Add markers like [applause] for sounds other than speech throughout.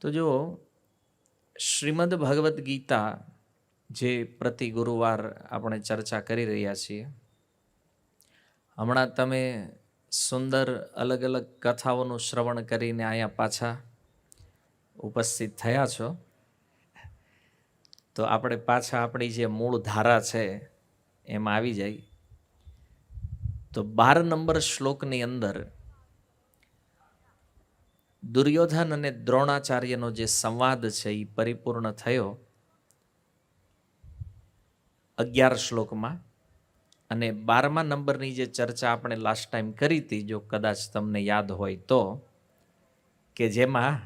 તો જો શ્રીમદ ભગવદ્ ગીતા જે પ્રતિ ગુરુવાર આપણે ચર્ચા કરી રહ્યા છીએ, હમણાં તમે સુંદર અલગ અલગ કથાઓનું શ્રવણ કરીને અહીંયા પાછા ઉપસ્થિત થયા છો. તો આપણે પાછા આપણી જે મૂળ ધારા છે એમાં આવી જાય. તો બાર નંબર શ્લોકની અંદર દુર્યોધન અને દ્રોણાચાર્યનો જે સંવાદ છે એ પરિપૂર્ણ થયો અગિયાર શ્લોકમાં. અને બારમા નંબરની જે ચર્ચા આપણે લાસ્ટ ટાઈમ કરી હતી, જો કદાચ તમને યાદ હોય તો, કે જેમાં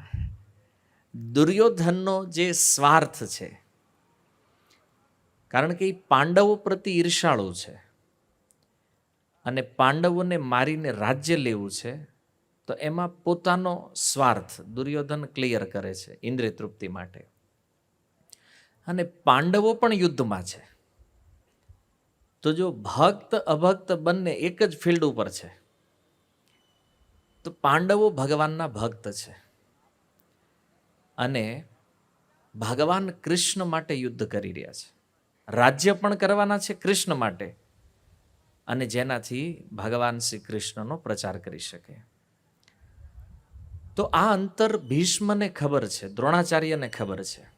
દુર્યોધનનો જે સ્વાર્થ છે, કારણ કે એ પાંડવો પ્રતિ ઈર્ષાળુ છે અને પાંડવોને મારીને રાજ્ય લેવું છે તો એમાં પોતાનો સ્વાર્થ, દુર્યોધન ક્લિયર કરે છે ઇન્દ્રિય તૃપ્તિ માટે. અને પાંડવો પણ યુદ્ધમાં છે. તો જો ભક્ત, અભક્ત બંને એક જ ફિલ્ડ ઉપર છે, તો પાંડવો ભગવાનના ભક્ત છે. અને ભગવાન કૃષ્ણ માટે યુદ્ધ કરી રહ્યા છે. રાજ્ય પણ કરવાના છે કૃષ્ણ માટે. અને જેનાથી ભગવાન શ્રી કૃષ્ણનો પ્રચાર કરી શકે. તો આ અંતર ભીષ્મને ખબર છે, દ્રોણાચાર્યને ખબર છે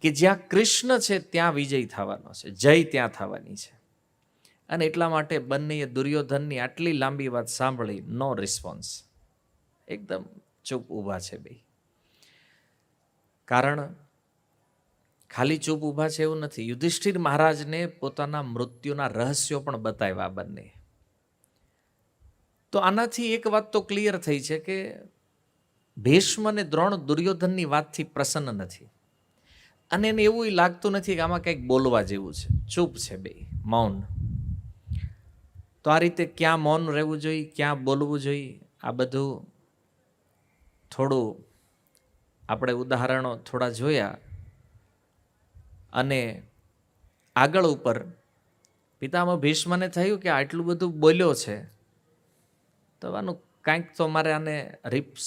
કે જ્યાં કૃષ્ણ છે ત્યાં વિજય થવાનો છે, જય ત્યાં થવાની છે. અને એટલા માટે બંનેએ દુર્યોધનની આટલી લાંબી વાત સાંભળી નો રિસ્પોન્સ એકદમ ચૂપ ઊભા છે બે. કારણ ખાલી ચૂપ ઊભા છે એવું નથી. યુધિષ્ઠિર મહારાજને પોતાના મૃત્યુના રહસ્યો પણ બતાવ્યા બંને તો આનાથી એક વાત તો ક્લિયર થઈ છે કે ભીષ્મ અને દ્રોણ દુર્યોધનની વાતથી પ્રસન્ન નથી. અને એને એવું લાગતું નથી કે આમાં કંઈક બોલવા જેવું છે. ચૂપ છે બે, મૌન. તો આ રીતે ક્યાં મૌન રહેવું જોઈએ, ક્યાં બોલવું જોઈએ, આ બધું થોડું આપણે ઉદાહરણો થોડા જોયા અને આગળ ઉપર પિતામાં ભીષ્મને થયું કે આટલું બધું બોલ્યો છે. તો કાંઈક તો મારે આને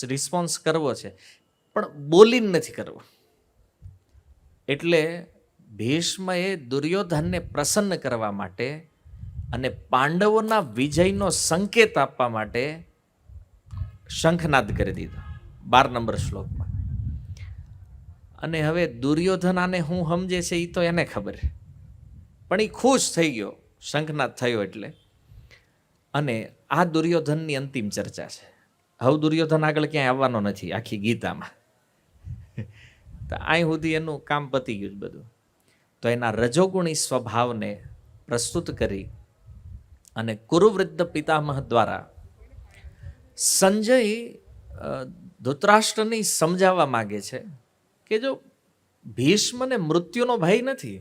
રિસ્પોન્સ કરવો છે. પણ બોલીને નથી કરવો. એટલે ભીષ્મએ દુર્યોધનને પ્રસન્ન કરવા માટે અને પાંડવોના વિજયનો સંકેત આપવા માટે શંખનાદ કરી દીધો, બાર નંબર શ્લોકમાં. અને હવે દુર્યોધન આને હું સમજે છે એ તો એને ખબર. પણ એ ખુશ થઈ ગયો, શંખનાદ થયો એટલે. અને આ દુર્યોધનની અંતિમ ચર્ચા છે. હવે દુર્યોધન આગળ ક્યાંય આવવાનો નથી આખી ગીતામાં. તો અહીં સુધી એનું કામ પતી ગયું બધું. તો એના રજોગુણી સ્વભાવને પ્રસ્તુત કરી અને કુરુવૃદ્ધ પિતામહ દ્વારા સંજય ધૃતરાષ્ટ્રની સમજાવવા માગે છે કે જો ભીષ્મને મૃત્યુનો ભય નથી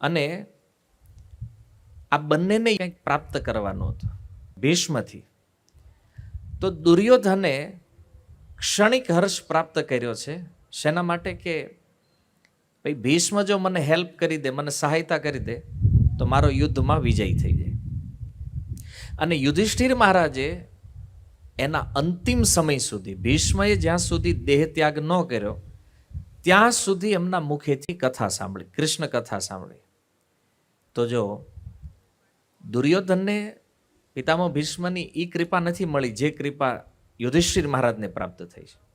અને આ બંનેને કંઈક પ્રાપ્ત કરવાનું હતું. ભીષ્મથી. તો દુર્યોધને ક્ષણિક હર્ષ પ્રાપ્ત કર્યો છે. શેના માટે કે, ભાઈ, ભીષ્મ જો મને હેલ્પ કરી દે, મને સહાયતા કરી દે, તો મારો યુદ્ધમાં વિજય થઈ જાય. અને યુધિષ્ઠિર મહારાજે એના અંતિમ સમય સુધી, ભીષ્મએ જ્યાં સુધી દેહ ત્યાગ ન કર્યો, ત્યાં સુધી એમના મુખેથી કથા સાંભળી, કૃષ્ણ કથા સાંભળી. તો જો દુર્યોધનને પિતામહ ભીષ્મની એ કૃપા નથી મળી, જે કૃપા યુધિષ્ઠિર મહારાજને પ્રાપ્ત થઈ છે.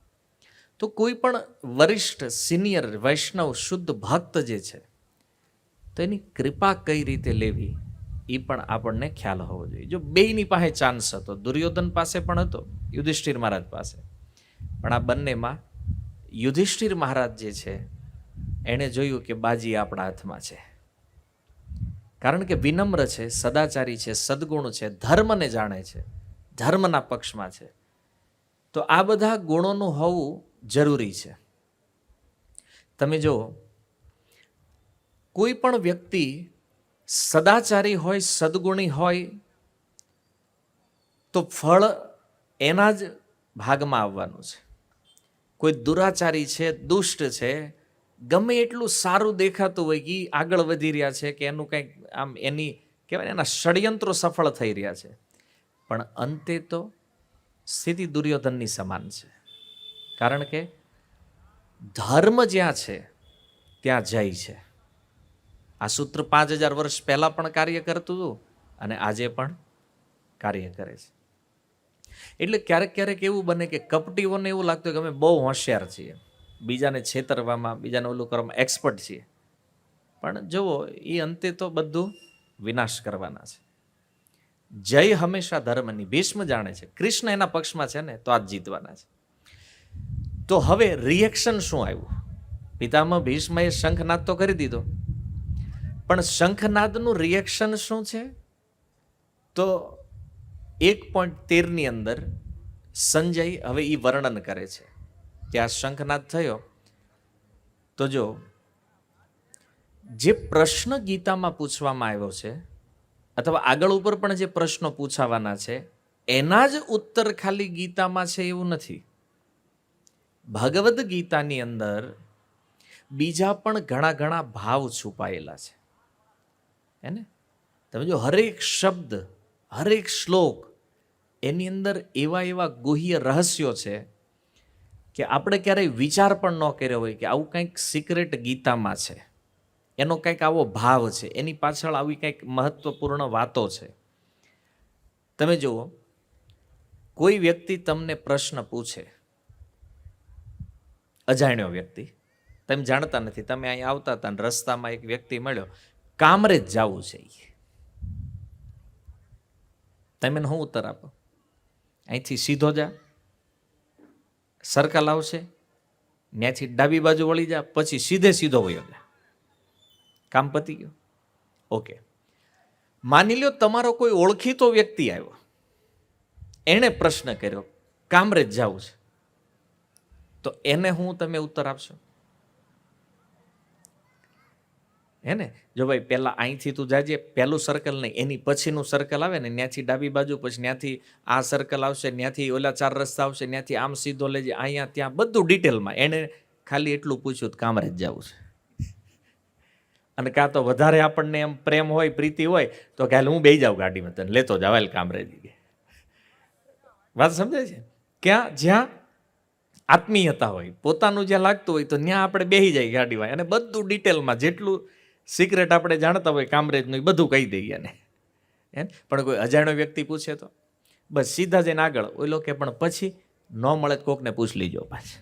તો કોઈ પણ વરિષ્ઠ, સિનિયર, વૈષ્ણવ, શુદ્ધ ભક્ત જે છે, તો એની કૃપા કઈ રીતે લેવી એ પણ આપણને ખ્યાલ હોવો જોઈએ. જો બેયની પાસે ચાન્સ હતો, દુર્યોધન પાસે પણ હતો, યુધિષ્ઠિર મહારાજ પાસે, પણ આ બંનેમાં યુધિષ્ઠિર મહારાજ જે છે, એણે જોયું કે બાજી આપણા હાથમાં છે. કારણ કે વિનમ્ર છે, સદાચારી છે, સદગુણ છે, ધર્મને જાણે છે, ધર્મના પક્ષમાં છે. તો આ બધા ગુણોનું હોવું જરૂરી છે. તમે જો કોઈ પણ વ્યક્તિ સદાચારી હોય, સદગુણી હોય, તો ફળ એના જ ભાગમાં આવવાનું છે. કોઈ દુરાચારી છે, દુષ્ટ છે ગમે એટલું સારું દેખાતું હોય કે આગળ વધી રહ્યા છે કે એનું કંઈક આમ એની કહેવાય એના ષડયંત્રો સફળ થઈ રહ્યા છે. પણ અંતે તો સ્થિતિ દુર્યોધનની સમાન છે. કારણ કે ધર્મ જ્યાં છે, ત્યાં જય છે. આ સૂત્ર પાંચ હજાર વર્ષ પહેલાં પણ કાર્ય કરતું હતું અને આજે પણ કાર્ય કરે છે. એટલે ક્યારેક ક્યારેક એવું બને કે કપટીઓને એવું લાગતું કે અમે બહુ હોશિયાર છીએ. બીજાને છેતરવામાં, બીજાને ઓલું કરવામાં એક્સપર્ટ છીએ. પણ જુઓ એ અંતે તો બધું વિનાશ કરવાના છે. જય હંમેશા ધર્મની, ભીષ્મ જાણે છે. કૃષ્ણ એના પક્ષમાં છે ને, તો આ જીતવાના છે. તો હવે રિએક્શન શું આવ્યું? પિતામહ ભીષ્મએ શંખનાદ તો કરી દીધો. પણ શંખનાદનું રિએક્શન શું છે? તો એક પોઈન્ટ તેરની અંદર સંજય હવે એ વર્ણન કરે છે. કે આ શંખનાદ થયો? તો જો, જે પ્રશ્ન ગીતામાં પૂછવામાં આવ્યો છે, અથવા આગળ ઉપર પણ જે પ્રશ્નો પૂછાવાના છે, એના જ ઉત્તર ખાલી ગીતામાં છે એવું નથી. ભગવદ્ ગીતાની અંદર બીજા પણ ઘણા ઘણા ભાવ છુપાયેલા છે. હે ને? તમે જો હરેક શબ્દ, હરેક શ્લોક એની અંદર એવા એવા ગુહ્ય રહસ્યો છે કે આપણે ક્યારેય વિચાર પણ ન કર્યો હોય કે આવું કંઈક સિક્રેટ ગીતામાં છે. એનો કંઈક આવો ભાવ છે. એની પાછળ આવી કંઈક મહત્વપૂર્ણ વાતો છે. તમે જુઓ, કોઈ વ્યક્તિ તમને પ્રશ્ન પૂછે, અજાણ્યો વ્યક્તિ, તમે જાણતા નથી. તમે અહીં આવતા હતા અને રસ્તામાં એક વ્યક્તિ મળ્યો કામરેજ જવું છે તમે હું ઉત્તર આપો? અહીંથી સીધો જા. સર્કલ આવશે ત્યાંથી ડાબી બાજુ વળી જા, પછી સીધે સીધો વયો જા. કામ પતી ગયું? ઓકે માની લ્યો તમારો કોઈ ઓળખીતો વ્યક્તિ આવ્યો. એણે પ્રશ્ન કર્યો, કામરેજ જવું છે. તો એને હું તમે ઉત્તર આપશો? હે ને? જો ભાઈ પહેલાં અહીંથી તું જાજે પહેલું સર્કલ નહીં, એની પછીનું સર્કલ આવે ને ત્યાંથી ડાબી બાજુ, પછી ત્યાંથી આ સર્કલ આવશે ત્યાંથી ઓલા ચાર રસ્તા આવશે ત્યાંથી આમ સીધો લેજે અહીંયા ત્યાં બધું ડિટેલમાં એણે ખાલી એટલું પૂછ્યું તો કામરેજ જવું છે. અને કાં તો વધારે આપણને એમ પ્રેમ હોય, પ્રીતિ હોય, તો કે હાલ હું બે જાઉં ગાડીમાં તને, લેતો જાવ, હાલ કામરેજ વાત સમજાય છે? ક્યાં, જ્યાં આત્મીયતા હોય, પોતાનું જ્યાં લાગતું હોય, તો ત્યાં આપણે બેસી જાય ગાડીમાં. અને બધું ડિટેલમાં જેટલું સિક્રેટ આપણે જાણતા હોય કામરેજનું, એ બધું કહી દઈએ ને એમ? પણ કોઈ અજાણ્યો વ્યક્તિ પૂછે તો? બસ સીધા જઈને આગળ ઓલો કે પણ પછી ન મળે તો કોકને પૂછ લીજો પાછી.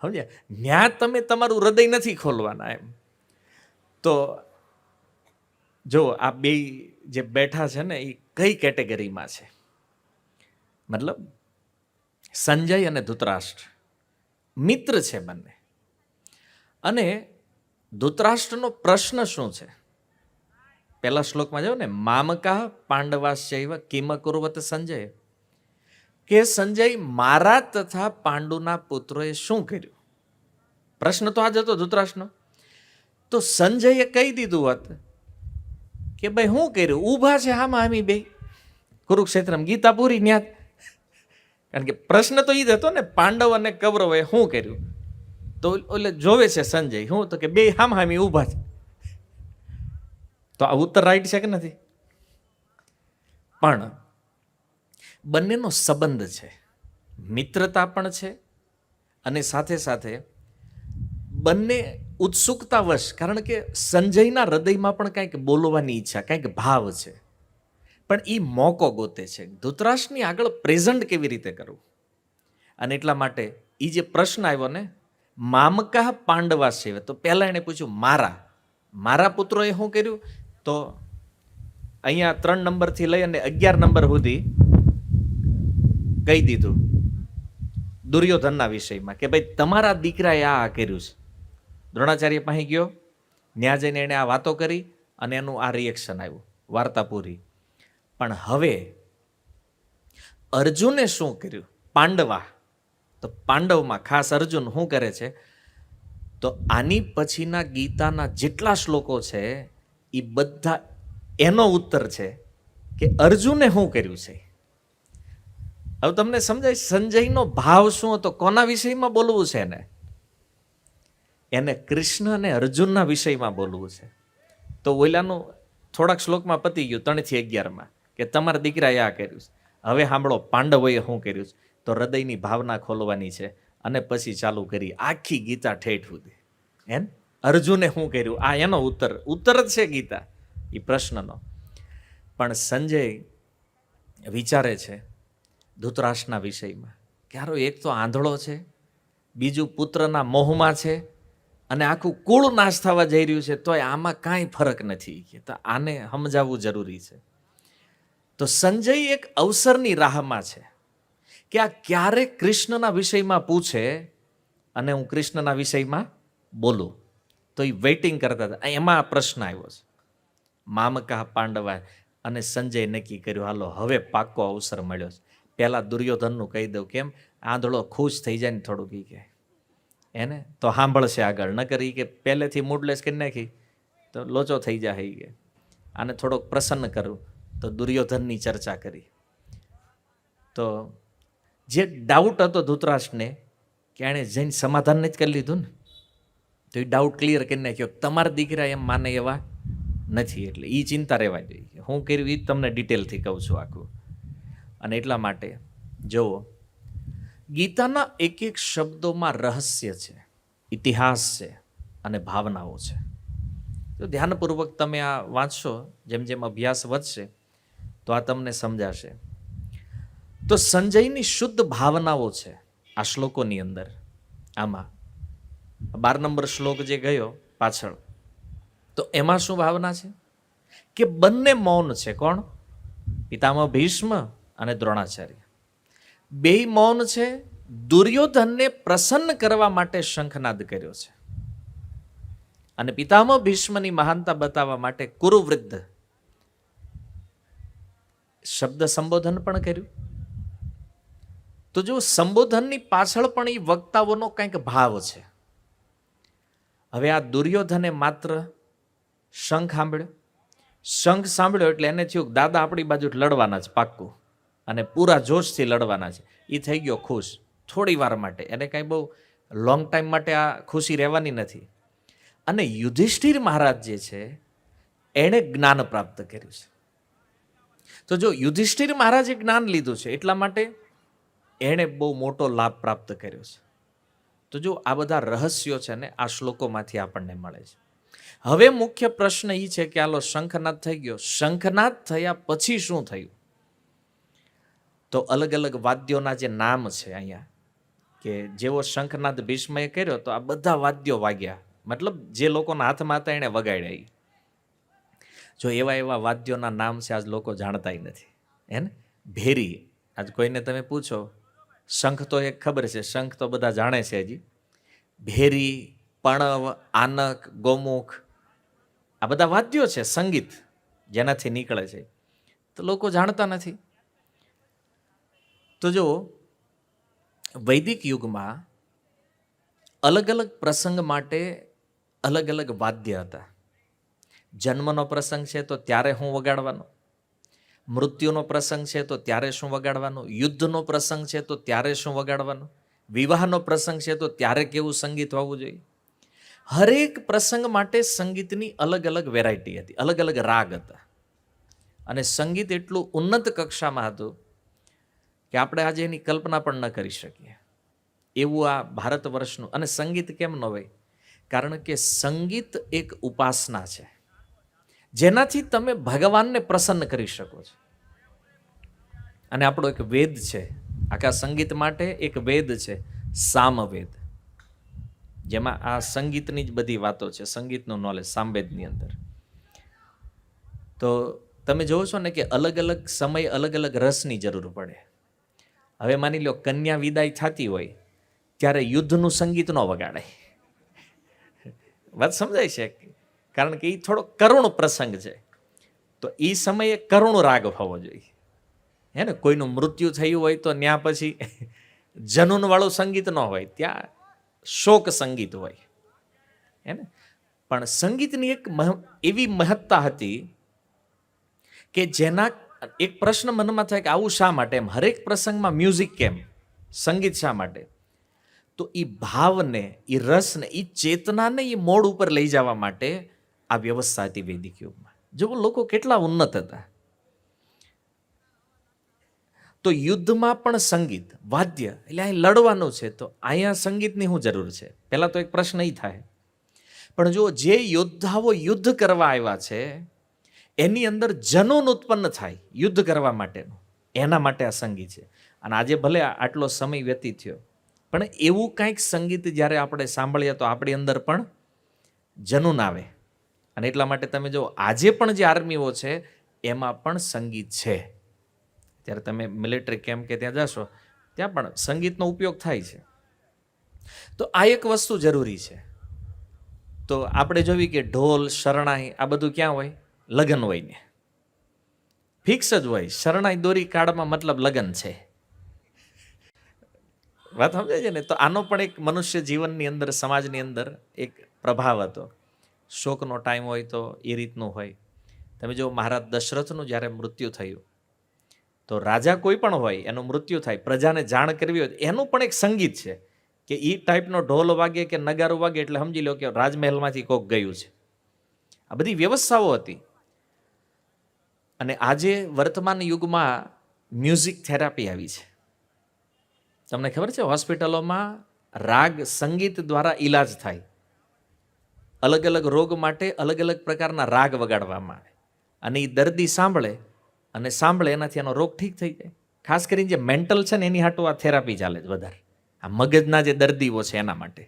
સમજ્યા? ન્યા તમે તમારું હૃદય નથી ખોલવાના એમ. તો જો આ બે જે બેઠા છે ને, એ કઈ કેટેગરીમાં છે? મતલબ સંજય અને ધૃતરાષ્ટ્ર. મિત્ર છે બંને. અને ધૃતરાષ્ટ્રનો પ્રશ્ન શું છે? પહેલા શ્લોકમાં જાઓ ને મામકા પાંડવાશ્ચૈવ કિમ કુર્વત સંજય. કે સંજય મારા તથા પાંડુના પુત્રોએ શું કર્યું? પ્રશ્ન તો આ જ હતો ધૃતરાષ્ટ્રનો. તો સંજયે કહી દીધું હોત કે, ભાઈ શું કર્યું? ઊભા છે હામાં હામી બે. કુરુક્ષેત્રમાં ગીતા પૂરી ન્યા કારણ કે પ્રશ્ન તો એ જ હતો ને, પાંડવ અને કૌરવે શું કર્યું? તો ઓલે જોવે છે સંજય. શું તો કે બે હામ હામી ઊભા છે. તો આ ઉત્તર રાઈટ છે કે નથી? પણ બંનેનો સંબંધ છે. મિત્રતા પણ છે અને સાથે સાથે બંને ઉત્સુકતાવશ કારણ કે સંજયના હૃદયમાં પણ કંઈક બોલવાની ઈચ્છા, કંઈક ભાવ છે. પણ એ મોકો ગોતે છે. ધૂતરાશની આગળ પ્રેઝન્ટ કેવી રીતે કરવું? અને એટલા માટે એ જે પ્રશ્ન આવ્યો ને મામકા પાંડવા સેવે. તો પહેલાં એણે પૂછ્યું, મારા મારા પુત્રોએ શું કર્યું? તો અહીંયા ત્રણ નંબરથી લઈ અને અગિયાર નંબર સુધી કહી દીધું દુર્યોધનના વિષયમાં કે, ભાઈ, તમારા દીકરાએ આ કર્યું છે. દ્રોણાચાર્ય પાસે ગયો, ન્યા જઈને એણે આ વાતો કરી અને એનું આ રિએક્શન આવ્યું, વાર્તા પૂરી. પણ હવે અર્જુને શું કર્યું? પાંડવા તો પાંડવમાં ખાસ અર્જુન શું કરે છે? તો આની પછીના ગીતાના જેટલા શ્લોકો છે એ બધા એનો ઉત્તર છે કે અર્જુને શું કર્યું છે? હવે તમને સમજાય, સંજયનો ભાવ શું હતો? કોના વિષયમાં બોલવું છે એને? એને કૃષ્ણ અને અર્જુનના વિષયમાં બોલવું છે. તો ઓલાનું થોડાક શ્લોકમાં પતી ગયું, ત્રણથી અગિયારમાં, કે તમારા દીકરાએ આ કર્યું છે. હવે સાંભળો, પાંડવોએ શું કર્યું છે? તો હૃદયની ભાવના ખોલવાની છે અને પછી ચાલુ કરી આખી ગીતા ઠેઠ સુધી. એમ અર્જુને શું કર્યું? આ એનો ઉત્તર. ઉત્તર જ છે ગીતા. એ પ્રશ્નનો. પણ સંજય વિચારે છે ધૂતરાષ્ટ્રના વિષયમાં ક્યારો એક તો આંધળો છે, બીજું પુત્રના મોહમાં છે અને આખું કુળ નાશ થવા જઈ રહ્યું છે, તોય આમાં કાંઈ ફરક નથી કે તો આને સમજાવવું જરૂરી છે. તો સંજય એક અવસરની રાહમાં છે. કે આ ક્યારે કૃષ્ણના વિષયમાં પૂછે અને હું કૃષ્ણના વિષયમાં બોલું? તો એ વેઇટિંગ કરતા હતા. એમાં પ્રશ્ન આવ્યો છે. મામકા પાંડવા અને સંજય નક્કી કર્યું, હાલો, હવે પાક્કો અવસર મળ્યો છે. પહેલાં દુર્યોધનનું કહી દઉં કેમ આંધળો ખુશ થઈ જાય ને થોડુંક એ કે એને તો સાંભળશે આગળ, ન કરી કે પહેલેથી મૂડલેસ કરી નાખી, તો લોચો થઈ જાય કે. આને થોડોક પ્રસન્ન કરું. તો દુર્યોધનની ચર્ચા કરી. તો જે ડાઉટ હતો ધૂતરાષ્ટ્રને, કે એણે જઈને સમાધાન નથી કરી લીધું ને, તો એ ડાઉટ ક્લિયર કરી નાખ્યો. તમારા દીકરા એમ માને એવા નથી, એટલે એ ચિંતા રહેવા જોઈએ હું કર્યું એ જ તમને ડિટેલથી કહું છું આખું. અને એટલા માટે, જુઓ, ગીતાના એક એક શબ્દોમાં રહસ્ય છે, ઇતિહાસ છે અને ભાવનાઓ છે. તો ધ્યાનપૂર્વક તમે આ વાંચશો, જેમ જેમ અભ્યાસ વધશે, તો આ તમને સમજાશે. તો સંજયની શુદ્ધ ભાવનાઓ છે આ શ્લોકોની અંદર. આમાં. બાર નંબર શ્લોક જે ગયો પાછળ. તો એમાં શું ભાવના છે? કે બંને મૌન છે. કોણ? પિતામહ ભીષ્મ અને દ્રોણાચાર્ય. બે મૌન છે. દુર્યોધનને પ્રસન્ન કરવા માટે શંખનાદ કર્યો છે. અને પિતામહ ભીષ્મની મહાનતા બતાવવા માટે કુરુવૃદ્ધ શબ્દ સંબોધન પણ કર્યું. તો જો સંબોધનની પાછળ પણ એ વક્તાઓનો કંઈક ભાવ છે. હવે આ દુર્યોધને માત્ર શંખ સાંભળ્યો. શંખ સાંભળ્યો એટલે એને થયું દાદા આપણી બાજુ લડવાના છે પાક્કું. અને પૂરા જોશથી લડવાના છે. એ થઈ ગયો ખુશ. થોડી વાર માટે. એને કાંઈ બહુ લોંગ ટાઈમ માટે આ ખુશી રહેવાની નથી. અને યુધિષ્ઠિર મહારાજ જે છે, એણે જ્ઞાન પ્રાપ્ત કર્યું છે. તો જો યુધિષ્ઠિર મહારાજે જ્ઞાન લીધું છે, એટલા માટે એણે બહુ મોટો લાભ પ્રાપ્ત કર્યો છે. તો જો આ બધા રહસ્યો છે ને, આ શ્લોકોમાંથી આપણને મળે છે. હવે મુખ્ય પ્રશ્ન એ છે કે આલો શંખનાદ થઈ ગયો. શંખનાદ થયા પછી શું થયું? તો અલગ અલગ વાદ્યોના જે નામ છે અહીંયા, કે જેવો શંખનાદ ભીષ્મએ કર્યો, તો આ બધા વાદ્યો વાગ્યા. મતલબ જે લોકોના હાથમાં હતા એણે વગાડ્યા જો એવા એવા વાદ્યોના નામ છે, આજ લોકો જાણતાય નથી. હે ને? ભેરી આજ કોઈને તમે પૂછો શંખ તો એક ખબર છે, શંખ તો બધા જાણે છે હજી. ભેરી, પણવ, આનક, ગોમુખ, આ બધા વાદ્યો છે, સંગીત જેનાથી નીકળે છે. તો લોકો જાણતા નથી. તો જો વૈદિક યુગમાં અલગ અલગ પ્રસંગ માટે અલગ અલગ વાદ્ય હતા. જન્મનો પ્રસંગ છે તો ત્યારે હું વગાડવાનો. મૃત્યુનો પ્રસંગ છે તો ત્યારે શું વગાડવાનું? યુદ્ધનો પ્રસંગ છે તો ત્યારે શું વગાડવાનું? વિવાહનો પ્રસંગ છે તો ત્યારે કેવું સંગીત હોવું જોઈએ? હરેક પ્રસંગ માટે સંગીતની અલગ અલગ વેરાયટી હતી, અલગ અલગ રાગ હતા. અને સંગીત એટલું ઉન્નત કક્ષામાં હતું કે આપણે આજે એની કલ્પના પણ ન કરી શકીએ. એવું આ ભારત વર્ષનું, અને સંગીત કેમ ન હોય? કારણ કે સંગીત એક ઉપાસના છે. જેનાથી તમે ભગવાનને પ્રસન્ન કરી શકો છો. અને આપણો એક વેદ છે. આખા સંગીત માટે એક વેદ છે, સામવેદ. જેમાં આ સંગીતની જ બધી વાતો છે, સંગીતનું નોલેજ સામવેદની અંદર. તો તમે જોવો છો ને કે અલગ અલગ સમય અલગ અલગ રસની જરૂર પડે. હવે માની લો કન્યા વિદાય થતી હોય, ત્યારે યુદ્ધનું સંગીત ન વગાડાય. વાત સમજાય છે? કારણ કે એ થોડો કરુણ પ્રસંગ છે. તો એ સમયે કરુણ રાગ હોવો જોઈએ. હે ને? કોઈનું મૃત્યુ થયું હોય તો ત્યાં પછી જનુનવાળું સંગીત ન હોય, ત્યાં શોક સંગીત હોય. હે ને? પણ સંગીતની એક એવી મહત્તા હતી કે જેના એક પ્રશ્ન મનમાં થાય કે આવું શા માટે? એમ હરેક પ્રસંગમાં મ્યુઝિક કેમ? સંગીત શા માટે? તો એ ભાવને એ રસને એ ચેતનાને એ મોડ ઉપર લઈ જવા માટે આ વ્યવસ્થા હતી વૈદિક યુગમાં. જો લોકો કેટલા ઉન્નત હતા. તો યુદ્ધમાં પણ સંગીત, વાદ્ય, એટલે અહીં લડવાનું છે, તો અહીંયા સંગીતની શું જરૂર છે. પહેલાં તો એક પ્રશ્ન એ થાય. પણ જો જે યોદ્ધાઓ યુદ્ધ કરવા આવ્યા છે, એની અંદર જનૂન ઉત્પન્ન થાય યુદ્ધ કરવા માટેનું. એના માટે આ સંગીત છે. અને આજે ભલે આટલો સમય વ્યતીત થયો, પણ એવું કાંઈક સંગીત જ્યારે આપણે સાંભળીએ તો આપણી અંદર પણ જનૂન આવે. અને એટલા માટે તમે જો આજે પણ જે આર્મીઓ છે, એમાં પણ સંગીત છે. ત્યારે તમે મિલિટરી કેમ્પ કે ત્યાં જશો, ત્યાં પણ સંગીતનો ઉપયોગ થાય છે. તો આ એક વસ્તુ જરૂરી છે. તો આપણે જોવી કે ઢોલ, શરણાઈ આ બધું ક્યાં હોય? લગ્ન હોય ને. ફિક્સ જ હોય. શરણાઈ દોરી કાળમાં મતલબ લગ્ન છે. વાત સમજાય છે ને? તો આનો પણ એક મનુષ્ય જીવનની અંદર, સમાજની અંદર એક પ્રભાવ હતો. શોકનો ટાઈમ હોય તો એ રીતનું હોય. તમે જો મહારાજ દશરથનું જ્યારે મૃત્યુ થયું, તો રાજા કોઈ પણ હોય, એનું મૃત્યુ થાય, પ્રજાને જાણ કરવી હોય એનું પણ એક સંગીત છે કે એ ટાઈપનો ઢોલ વાગે કે નગારો વાગે એટલે સમજી લો કે રાજમહેલમાંથી કોક ગયું છે. આ બધી વ્યવસ્થાઓ હતી. અને આજે વર્તમાન યુગમાં મ્યુઝિક થેરાપી આવી છે. તમને ખબર છે, હોસ્પિટલોમાં રાગ સંગીત દ્વારા ઈલાજ થાય. અલગ અલગ રોગ માટે અલગ અલગ પ્રકારના રાગ વગાડવામાં આવે. અને એ દર્દી સાંભળે અને સાંભળે એનાથી એનો રોગ ઠીક થઈ જાય. ખાસ કરીને જે મેન્ટલ છે ને એની હાટું આ થેરાપી ચાલે છે વધારે. આ મગજના જે દર્દીઓ છે એના માટે.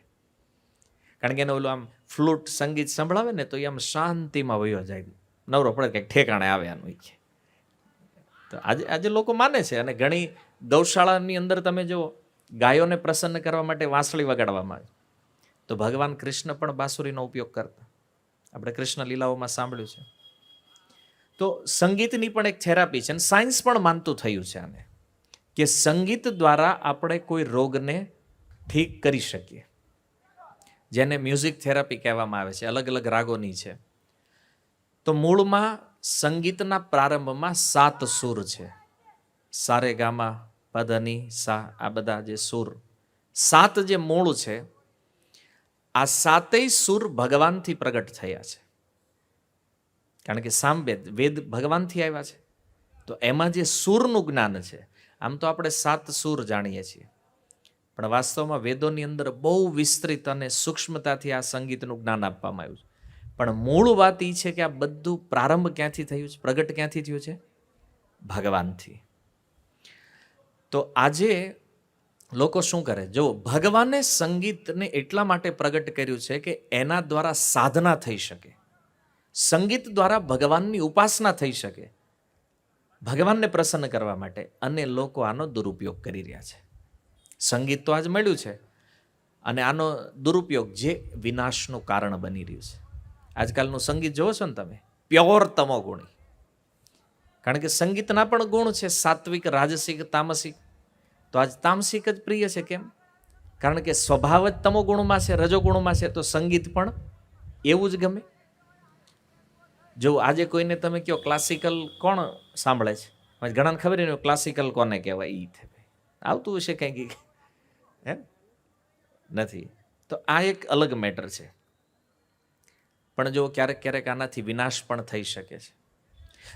કારણ કે એને ઓલું આમ ફ્લૂટ સંગીત સંભળાવે ને તો એ આમ શાંતિમાં વયો જાય. નવરો પડે કંઈક ઠેકાણે આવે આનું તો આજે આજે લોકો માને છે અને ઘણી ગૌશાળાની અંદર તમે જો ગાયોને પ્રસન્ન કરવા માટે વાંસળી વગાડવામાં આવે. તો ભગવાન કૃષ્ણ પણ બાંસુરીનો ઉપયોગ કરતા. આપણે કૃષ્ણ લીલાઓમાં સાંભળ્યું છે. તો સંગીતની પણ એક થેરાપી છે અને સાયન્સ પણ માનતું થયું છે આને, કે સંગીત દ્વારા આપણે કોઈ રોગને ઠીક કરી શકીએ. જેને મ્યુઝિક થેરાપી કહેવામાં આવે છે, અલગ અલગ રાગોની છે. તો મૂળમાં સંગીતના પ્રારંભમાં સાત સૂર છે. સારે ગામા પધની સા, આ બધા જે સૂર, સાત જે મૂળ છે આ સાતેય સુર ભગવાનથી પ્રગટ થયા છે. કારણ કે સામવેદ વેદ ભગવાનથી આવ્યા છે. તો એમાં જે સૂરનું જ્ઞાન છે, આમ તો આપણે સાત સૂર જાણીએ છીએ. પણ વાસ્તવમાં વેદોની અંદર બહુ વિસ્તૃત અને સૂક્ષ્મતાથી આ સંગીતનું જ્ઞાન આપવામાં આવ્યું છે. પણ મૂળ વાત એ છે કે આ બધું પ્રારંભ ક્યાંથી થયું છે, પ્રગટ ક્યાંથી થયું છે? ભગવાનથી. તો આજે લોકો શું કરે? જો ભગવાને સંગીતને એટલા માટે પ્રગટ કર્યું છે કે એના દ્વારા સાધના થઈ શકે. સંગીત દ્વારા ભગવાનની ઉપાસના થઈ શકે. ભગવાનને પ્રસન્ન કરવા માટે અને લોકો આનો દુરુપયોગ કરી રહ્યા છે. સંગીત તો આજ મળ્યું છે અને આનો દુરુપયોગ જે વિનાશનું કારણ બની રહ્યું છે. આજકાલનું સંગીત જોવો છો ને તમે? પ્યોર તમોગુણી. કારણ કે સંગીતના પણ ગુણ છે સાત્વિક, રાજસિક, તામસિક. તો આજ તામસિક જ પ્રિય છે કેમ? કારણ કે સ્વભાવ જ તમોગુણમાં છે રજોગુણમાં છે, તો સંગીત પણ એવું જ ગમે. જો આજે કોઈને તમે કહો ક્લાસિકલ કોણ સાંભળે છે? ઘણાને ખબર નહીં ક્લાસિકલ કોને કહેવાય એ થાય આવતું હશે કંઈક હે? નથી. તો આ એક અલગ મેટર છે. પણ જો ક્યારેક ક્યારેક આનાથી વિનાશ પણ થઈ શકે છે.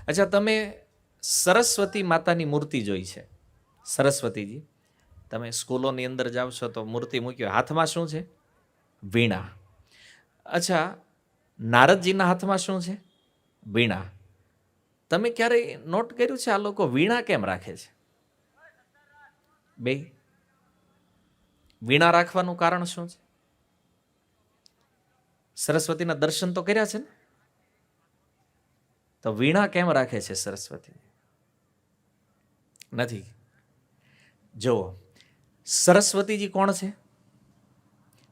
અચ્છા, તમે સરસ્વતી માતાની મૂર્તિ જોઈ છે. સરસ્વતીજી, તમે સ્કૂલોની અંદર જાઓ છો તો મૂર્તિ મૂક્યો. હાથમાં શું છે? વીણા. અચ્છા, નારદજીના હાથમાં શું છે? વીણા. તમે ક્યારેય નોટ કર્યું છે આ લોકો વીણા કેમ રાખે છે? બે. વીણા રાખવાનું કારણ શું છે? સરસ્વતીના દર્શન તો કર્યા છે ને? તો વીણા કેમ રાખે છે સરસ્વતી? નથી. જુઓ, સરસ્વતીજી કોણ છે?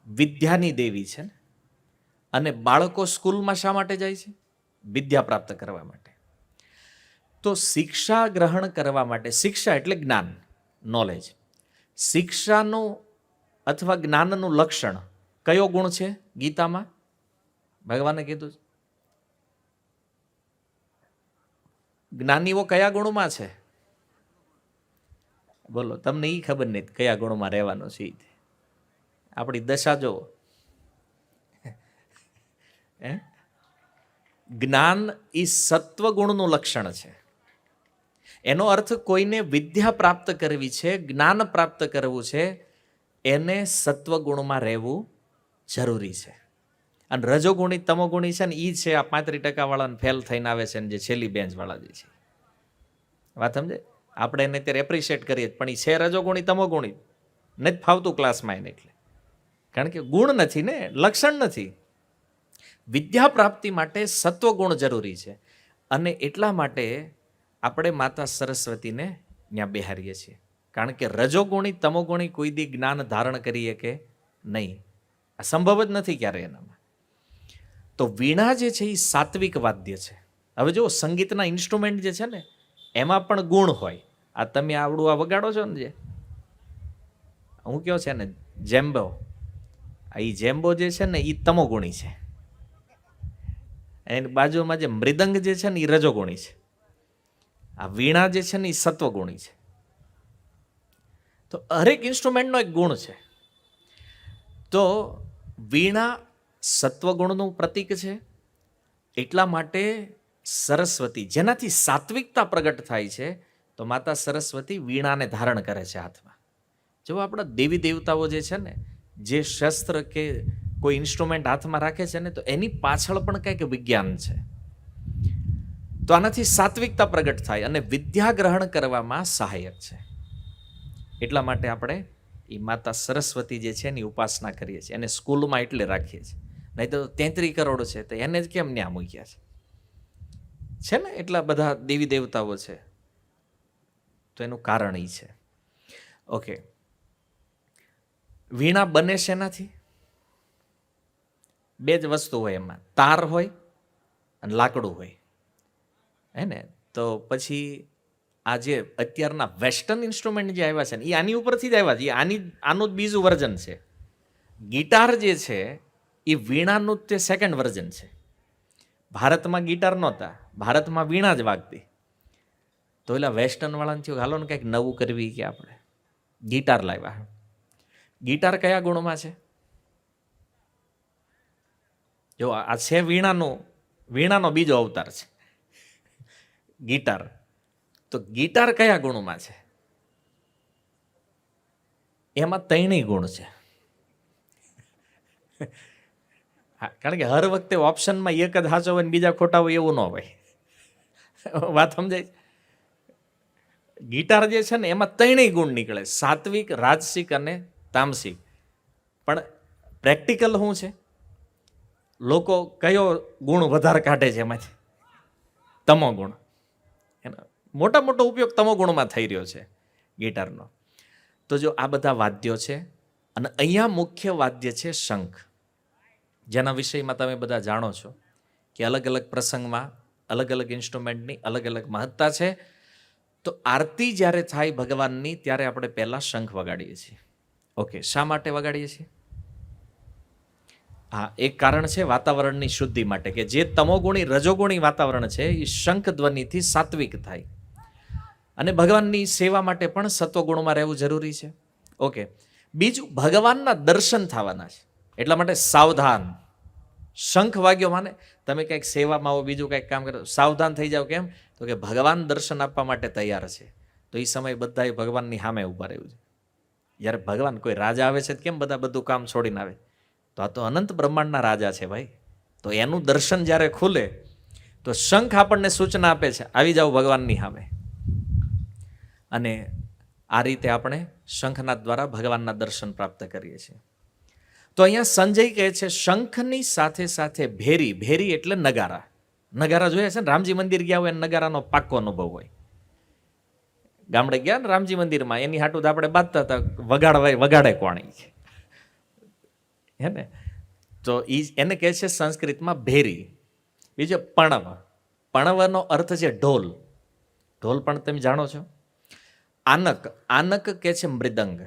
વિદ્યાની દેવી છે ને? અને બાળકો સ્કૂલમાં શા માટે જાય છે? વિદ્યા પ્રાપ્ત કરવા માટે. તો શિક્ષા ગ્રહણ કરવા માટે, શિક્ષા એટલે જ્ઞાન નોલેજ શિક્ષાનું અથવા જ્ઞાનનું લક્ષણ કયો ગુણ છે ગીતામાં? ભગવાને કીધું છે. જ્ઞાનીઓ કયા ગુણમાં છે? બોલો, તમને એ ખબર નહીં કયા ગુણમાં રહેવાનો છે. આપણી દશા જો [laughs] જ્ઞાન એ સત્વગુણનું લક્ષણ છે. એનો અર્થ કોઈને વિદ્યા પ્રાપ્ત કરવી છે, જ્ઞાન પ્રાપ્ત કરવું છે, એને સત્વગુણમાં રહેવું જરૂરી છે. અને રજોગુણી, તમોગુણી છે ને એ છે, આ પાંત્રીસ ટકાવાળાને ફેલ થઈને આવે છે ને જે છેલ્લી બેન્ચવાળા જે છે. વાત સમજે? આપણે એને અત્યારે એપ્રિશિએટ કરીએ પણ એ છે રજોગુણી, તમોગુણી. નથી ફાવતું ક્લાસમાં એને એટલે. કારણ કે ગુણ નથી ને, લક્ષણ નથી. વિદ્યા પ્રાપ્તિ માટે સત્વગુણ જરૂરી છે. અને એટલા માટે આપણે માતા સરસ્વતીને ત્યાં બેહારીએ છીએ. કારણ કે રજોગુણી, તમોગુણી કોઈ દી જ્ઞાન ધારણ કરીએ કે નહીં. આ સંભવ જ નથી ક્યારે એનામાં. તો વીણા જે છે એ સાત્વિક વાદ્ય છે. હવે જો સંગીતના ઇન્સ્ટ્રુમેન્ટ જે છે ને એમાં પણ ગુણ હોય. આ તમે આવડું આ વગાડો છો ને જે? હું કયો છે ને? જેમ્બો. આ એ જેમ્બો જે છે ને એ તમોગુણી છે. એની બાજુમાં જે મૃદંગ જે છે ને એ રજોગુણી છે. આ વીણા જે છે ને એ સત્વગુણી છે. તો હરેક ઇન્સ્ટ્રુમેન્ટનો એક ગુણ છે. તો વીણા સત્વગુણનું પ્રતીક છે. એટલા માટે સરસ્વતી જેનાથી સાત્વિકતા પ્રગટ થાય છે, તો માતા સરસ્વતી વીણાને ધારણ કરે છે હાથમાં. જો આપણા દેવી દેવતાઓ જે છે ને, જે શસ્ત્ર કે કોઈ ઇન્સ્ટ્રુમેન્ટ હાથમાં રાખે છે ને, તો એની પાછળ પણ કંઈક વિજ્ઞાન છે. તો આનાથી સાત્વિકતા પ્રગટ થાય અને વિદ્યા ગ્રહણ કરવામાં સહાયક છે. એટલા માટે આપણે એ માતા સરસ્વતી જે છે એની ઉપાસના કરીએ છીએ. એને સ્કૂલમાં એટલે રાખીએ છીએ. નહીં તો તેત્રી કરોડ છે, તો એને જ કેમ ન્યા મૂક્યા છે? છે ને એટલા બધા દેવી દેવતાઓ છે? તો એનું કારણ એ છે. ઓકે વીણા બને શેનાથી? બે જ વસ્તુ હોય એમાં. તાર હોય અને લાકડું હોય. હે ને? તો પછી આ જે અત્યારના વેસ્ટર્ન ઇન્સ્ટ્રુમેન્ટ જે આવ્યા છે ને એ આની ઉપરથી જ આવ્યા છે. આની, આનું જ બીજું વર્ઝન છે. ગિટાર જે છે એ વીણાનું તે સેકન્ડ વર્ઝન છે. ભારતમાં ગિટાર નહોતા, ભારતમાં વીણા જ વાગતી. તો એલા વેસ્ટર્ન વાળાને થયું હાલો ને કંઈક નવું કરવી કે આપણે. ગિટાર લાવ્યા. ગિટાર કયા ગુણમાં છે? જો આ છે વીણાનો વીણાનો બીજો અવતાર છે. ગિટાર. તો ગિટાર કયા ગુણમાં છે? એમાં ત્રણેય ગુણ છે. હા, કારણ કે હર વખતે ઓપ્શનમાં એક જ સાચો હોય ને બીજા ખોટા હોય એવું ન હોય. વાત સમજાય ગિટાર જે છે ને, એમાં ત્રણેય ગુણ નીકળે. સાત્વિક, રાજસિક અને તામસિક. પણ પ્રેક્ટિકલ શું છે? લોકો કયો ગુણ વધારે કાઢે છે એમાંથી? તમો ગુણ. એના મોટા મોટો ઉપયોગ તમો ગુણમાં થઈ રહ્યો છે ગિટારનો. તો જો આ બધા વાદ્યો છે, અને અહીંયા મુખ્ય વાદ્ય છે શંખ. જેના વિષયમાં તમે બધા જાણો છો કે અલગ અલગ પ્રસંગમાં અલગ અલગ ઇન્સ્ટ્રુમેન્ટની અલગ અલગ મહત્તા છે. તો આરતી જ્યારે થાય ભગવાનની, ત્યારે આપણે પહેલાં શંખ વગાડીએ છીએ. ઓકે, શા માટે વગાડીએ છીએ? હા, એક કારણ છે વાતાવરણની શુદ્ધિ માટે કે જે તમોગુણી, રજોગુણી વાતાવરણ છે, એ શંખ ધ્વનિથી સાત્વિક થાય. અને ભગવાનની સેવા માટે પણ સત્વગુણમાં રહેવું જરૂરી છે. ઓકે, બીજું ભગવાનના દર્શન થવાના છે. એટલા માટે સાવધાન. શંખ વાગ્યો માને, તમે કંઈક સેવામાં આવો, બીજું કંઈક કામ કરો. સાવધાન થઈ જાઓ કેમ? તો કે ભગવાન દર્શન આપવા માટે તૈયાર છે. તો એ સમય બધાએ ભગવાનની સામે ઊભા રહ્યું છે જ્યારે ભગવાન કોઈ રાજા આવે છે કેમ બધા બધું કામ છોડીને આવે? તો આ તો અનંત બ્રહ્માંડના રાજા છે ભાઈ. તો એનું દર્શન જ્યારે ખુલે, તો શંખ આપણને સૂચના આપે છે, આવી જાઓ ભગવાનની સામે. અને આ રીતે આપણે શંખના દ્વારા ભગવાનના દર્શન પ્રાપ્ત કરીએ છીએ. તો અહીંયા સંજય કહે છે, શંખની સાથે સાથે ભેરી ભેરી એટલે નગારા. નગારા જોયા છે ને? રામજી મંદિર ગયા હોય નગારાનો પાક્કો અનુભવ હોય. ગામડે ગયા ને રામજી મંદિરમાં, એની હાટું આપણે બાંધતા હતા, વગાડવાય, વગાડે કોણી. હે ને? તો એ એને કહે છે સંસ્કૃતમાં ભેરી. બીજો પણવ. પણવનો અર્થ છે ઢોલ. ઢોલ પણ તમે જાણો છો? આનક. આનક કે છે મૃદંગ.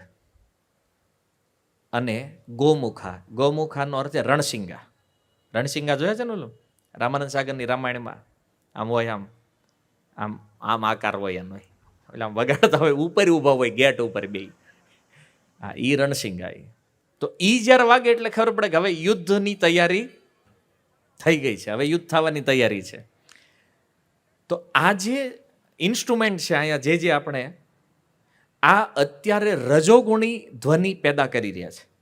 અને ગોમુખા. ગોમુખાનો અર્થ છે રણસિંગા. રણસિંગા જોયા છે ને ઓલું? રામાનંદ સાગરની રામાયણમાં? આમ હોય આમ. આમ આમ આકાર હોય એનો. એટલે આમ વગાડતા હોય, ઉપર ઊભા હોય, ગેટ ઉપર બે હા એ રણસિંગા એ. તો એ જ્યારે વાગે એટલે ખબર પડે કે હવે યુદ્ધની તૈયારી થઈ ગઈ છે. હવે યુદ્ધ થવાની તૈયારી છે. તો આ જે ઇન્સ્ટ્રુમેન્ટ છે અહીંયા, જે જે આપણે આ અત્યારે રજોગુણી ધ્વનિ પેદા કરી રહ્યા છે.